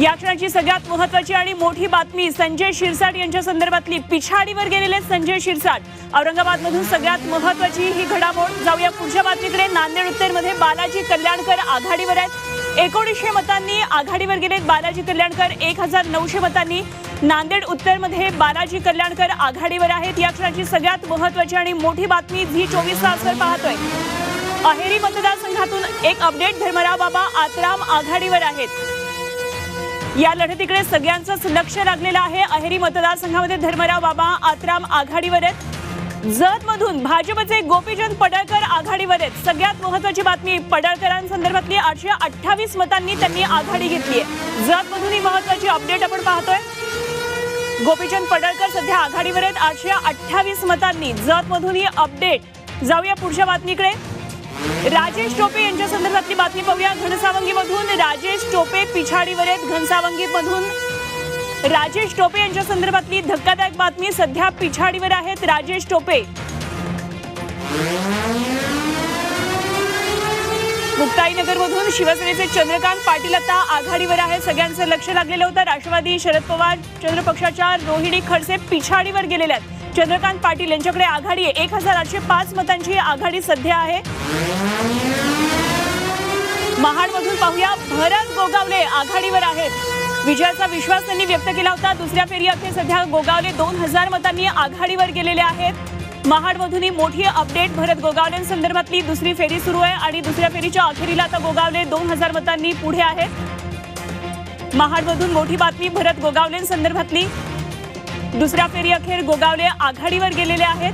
या क्षणाची सगळ्यात महत्वाची आणि मोठी बातमी संजय शिरसाट यांच्या संदर्भातली. पिछाडीवर गेलेले संजय शिरसाट. औरंगाबाद मधून सगळ्यात महत्वाची ही घडामोड. जाऊया पुढच्या बातमीकडे. नांदेड उत्तरमध्ये बालाजी कल्याणकर आघाडीवर आहेत. एकोणीसशे मतांनी आघाडीवर गेलेत बालाजी कल्याणकर एक हजार नऊशे मतांनी. नांदेड उत्तरमध्ये बालाजी कल्याणकर आघाडीवर आहेत. या क्षणाची सगळ्यात महत्वाची आणि मोठी बातमी झी चोवीस तासवर पाहतोय. अहेरी मतदारसंघातून एक अपडेट. धर्मराव बाबा आतराम आघाडीवर आहेत. या लढतीकडे सगळ्यांचंच लक्ष लागलेलं आहे. अहेरी मतदारसंघामध्ये धर्मराव बाबा आतराम आघाडीवर आहेत. जतमधून भाजपचे गोपीचंद पडळकर आघाडीवर आहेत. सगळ्यात महत्वाची बातमी पडळकरांसंदर्भातली. आठशे अठ्ठावीस मतांनी त्यांनी आघाडी घेतली आहे. जत मधून ही महत्वाची अपडेट आपण पाहतोय. गोपीचंद पडळकर सध्या आघाडीवर आहेत. आठशे अठ्ठावीस मतांनी जतमधून ही अपडेट. जाऊया पुढच्या बातमीकडे. राजेश टोपे यांच्या संदर्भातली बातमी पाहूया. घनसावंगी मधून राजेश टोपे पिछाडीवर आहेत. घनसावंगी मधून राजेश टोपे यांच्या संदर्भातली धक्कादायक बातमी सध्या पिछाडीवर आहेत. राजेश टोपे. मुक्ताईनगर मधून शिवसेनेचे चंद्रकांत पाटील आता आघाडीवर आहे सगळ्यांचं लक्ष लागलेलं होतं. राष्ट्रवादी शरद पवार चंद्रपक्षाच्या रोहिणी खडसे पिछाडीवर गेलेल्या आहेत. चंद्रकांत पाटील यांच्याकडे आघाडी आहे. एक हजार आठशे पाच मतांची आघाडी सध्या आहे. महाडमधून पाहूया भरत गोगावले आघाडीवर आहेत. विजयाचा विश्वास त्यांनी व्यक्त केला होता. दुसऱ्या फेरी अखेर सध्या गोगावले दोन हजार मतांनी आघाडीवर गेलेले आहेत. महाडमधून ही मोठी अपडेट भरत गोगावलेंसंदर्भातली दुसरी फेरी सुरू आहे आणि दुसऱ्या फेरीच्या अखेरीला आता गोगावले दोन हजार मतांनी पुढे आहेत. महाडमधून मोठी बातमी भरत गोगावलेंसंदर्भातली दुसऱ्या फेरी अखेर गोगावले आघाडीवर गेलेले आहेत.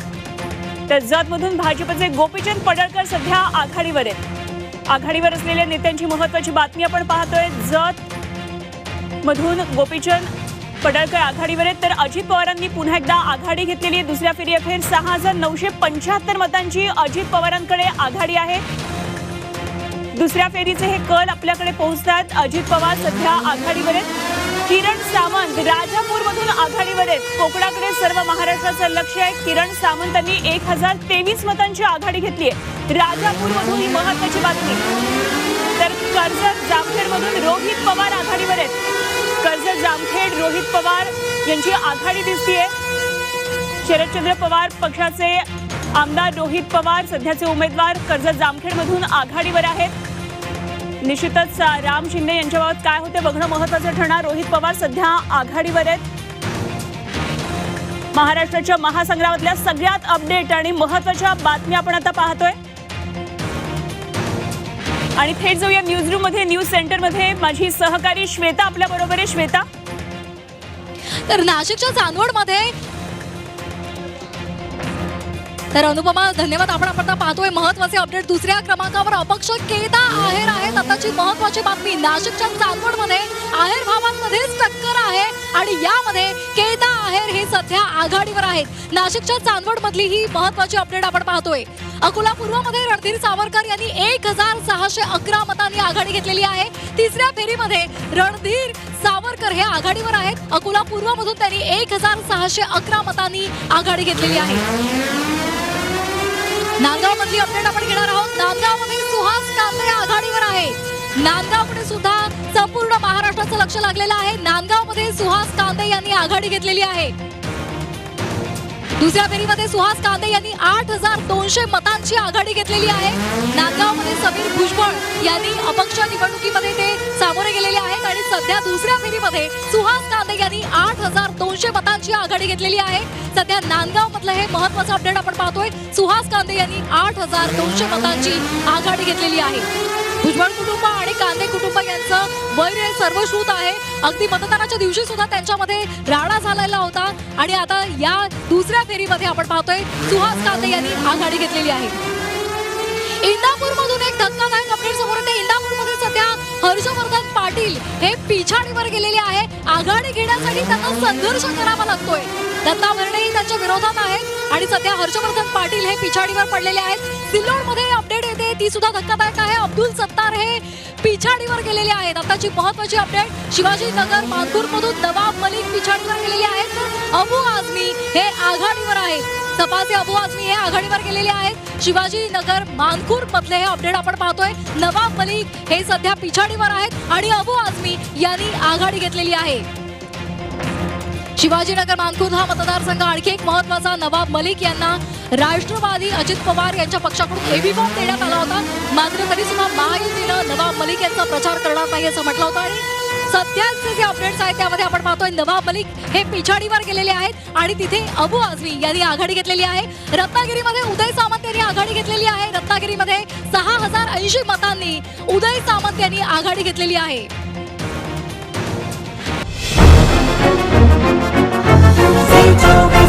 तर जतमधून भाजपचे गोपीचंद पडळकर सध्या आघाडीवर आहेत. आघाडीवर असलेल्या नेत्यांची महत्वाची बातमी आपण पाहतोय. जत मधून गोपीचंद पडळकर आघाडीवर आहेत. तर अजित पवारांनी पुन्हा एकदा आघाडी घेतलेली आहे. दुसऱ्या फेरी अखेर सहा हजार नऊशे पंच्याहत्तर मतांची अजित पवारांकडे आघाडी आहे. दुसऱ्या फेरीचे हे कल आपल्याकडे पोहोचतात. अजित पवार सध्या आघाडीवर आहेत. किरण सावंत राजापूर मधून आघाडीवर आहेत. कोकणाकडे सर्व महाराष्ट्राचं लक्ष आहे. किरण सावंतांनी एक हजार तेवीस मतांची आघाडी घेतली आहे. राजापूर मधून ही महत्वाची बातमी. तर कर्जत जामखेड मधून रोहित पवार आघाडीवर आहेत. कर्जत जामखेड रोहित पवार यांची आघाडी दिसतीये. शरदचंद्र पवार पक्षाचे आमदार रोहित पवार सध्याचे उमेदवार कर्जत जामखेड मधून आघाडीवर आहेत. निश्चितच राम शिंदे यांच्याबाबत काय होते बघणं महत्वाचं ठरणार. रोहित पवार सध्या आघाडीवर आहेत. महाराष्ट्राच्या महासंग्रामातल्या सगळ्यात अपडेट आणि महत्त्वाच्या बातम्या आपण आता पाहतोय. आणि थेट जाऊया न्यूज रूममध्ये न्यूज सेंटरमध्ये माझी सहकारी श्वेता आपल्या बरोबर आहे. श्वेता. तर नाशिकच्या चांदवडमध्ये तर अनुपमा धन्यवाद. आपण आपण आता पाहतोय महत्त्वाचे अपडेट. दुसऱ्या क्रमांकावर अपक्ष केदा आहेर आहेत. आताची महत्वाची बातमी नाशिकच्या चांदवडमध्ये आहेर भावांमध्येच टक्कर आहे आणि यामध्ये केदा आहेर हे सध्या आघाडीवर आहेत. नाशिकच्या चांदवड मधली ही महत्वाची अपडेट आपण पाहतोय. अकोला पूर्वमध्ये रणधीर सावरकर यांनी एक हजार सहाशे अकरा मतांनी आघाडी घेतलेली आहे. तिसऱ्या फेरीमध्ये रणधीर सावरकर हे आघाडीवर आहेत. अकोला पूर्वमधून त्यांनी एक हजार सहाशे अकरा मतांनी आघाडी घेतलेली आहे. नांदगाव मधली अपडेट आपण घेणार आहोत. नांदगावमध्ये सुहास कांबळे आघाडीवर आहे. नांदगावकडे सुद्धा संपूर्ण महाराष्ट्राचं लक्ष लागलेलं आहे. नांदगावमध्ये सुहास कांदे यांनी आघाडी घेतलेली आहे. दुसऱ्या फेरीमध्ये सुहास कांदे यांनी आठ हजार दोनशे मतांची आघाडी घेतलेली आहे. नांदगावमध्ये समीर भुजबळ यांनी अपक्ष निवडणुकीमध्ये ते सामोरे गेलेले आहेत आणि सध्या दुसऱ्या फेरीमध्ये सुहास कांदे यांनी आठ हजार दोनशे मतांची आघाडी घेतलेली आहे. सध्या नांदगाव मधलं हे महत्वाचं अपडेट आपण पाहतोय. सुहास कांदे यांनी आठ हजार दोनशे मतांची आघाडी घेतलेली आहे. भुजबळ कुटुंब आणि कांदे कुटुंब यांचं वैर हे सर्वश्रुत आहे. अगदी मतदानाच्या दिवशी सुद्धा त्यांच्यामध्ये राडा झालेला होता. आणि आता या दुसऱ्या फेरीमध्ये आपण पाहतोय सुहास कांदे यांनी आघाडी घेतलेली आहे. इंदापूर मधून एक धक्कादायक अपडेट समोर येते. इंदापूरमध्ये सध्या हर्षवर्धन पाटील हे पिछाडीवर गेलेले आहे. आघाडी घेण्यासाठी त्यांना संघर्ष करावा लागतोय. दत्ता भरणेही त्यांच्या विरोधात आहेत. आणि सध्या हर्षवर्धन पाटील हे पिछाडीवर पडलेले आहेत. सिल्लोडमध्ये अपडेट येते. ती सुद्धा धक्कादायक आहे. अब्दुल सत्तार हे पिछाडीवर गेलेले आहेत. आताची महत्वाची अपडेट शिवाजी नगर मानपूर मधून नवाब मलिक पिछाडीवर गेलेले आहेत. तर अबू आझमी हे आघाडीवर आहेत. सपाचे अबू आझमी हे आघाडीवर गेलेले आहेत. शिवाजी नगर मानपूर मधले हे अपडेट आपण पाहतोय. नवाब मलिक हे सध्या पिछाडीवर आहेत आणि अबू आझमी यांनी आघाडी घेतलेली आहे. शिवाजीनगर मानखुर्द हा मतदारसंघ आणखी एक महत्त्वाचा नवाब मलिक यांना राष्ट्रवादी अजित पवार यांच्या पक्षाकडून बेबी फॉर्म देण्यात आला होता. मात्र तरी सुद्धा महायुतीनं नवाब मलिक यांचा प्रचार करणार नाही असं म्हटलं होतं आणि सध्याचे जे आहे त्यामध्ये आपण पाहतोय नवाब मलिक हे पिछाडीवर गेलेले आहेत आणि तिथे अबू आझमी यांनी आघाडी घेतलेली आहे. रत्नागिरीमध्ये उदय सामंत यांनी आघाडी घेतलेली आहे. रत्नागिरीमध्ये सहा हजार ऐंशी मतांनी उदय सामंत यांनी आघाडी घेतलेली आहे. Zee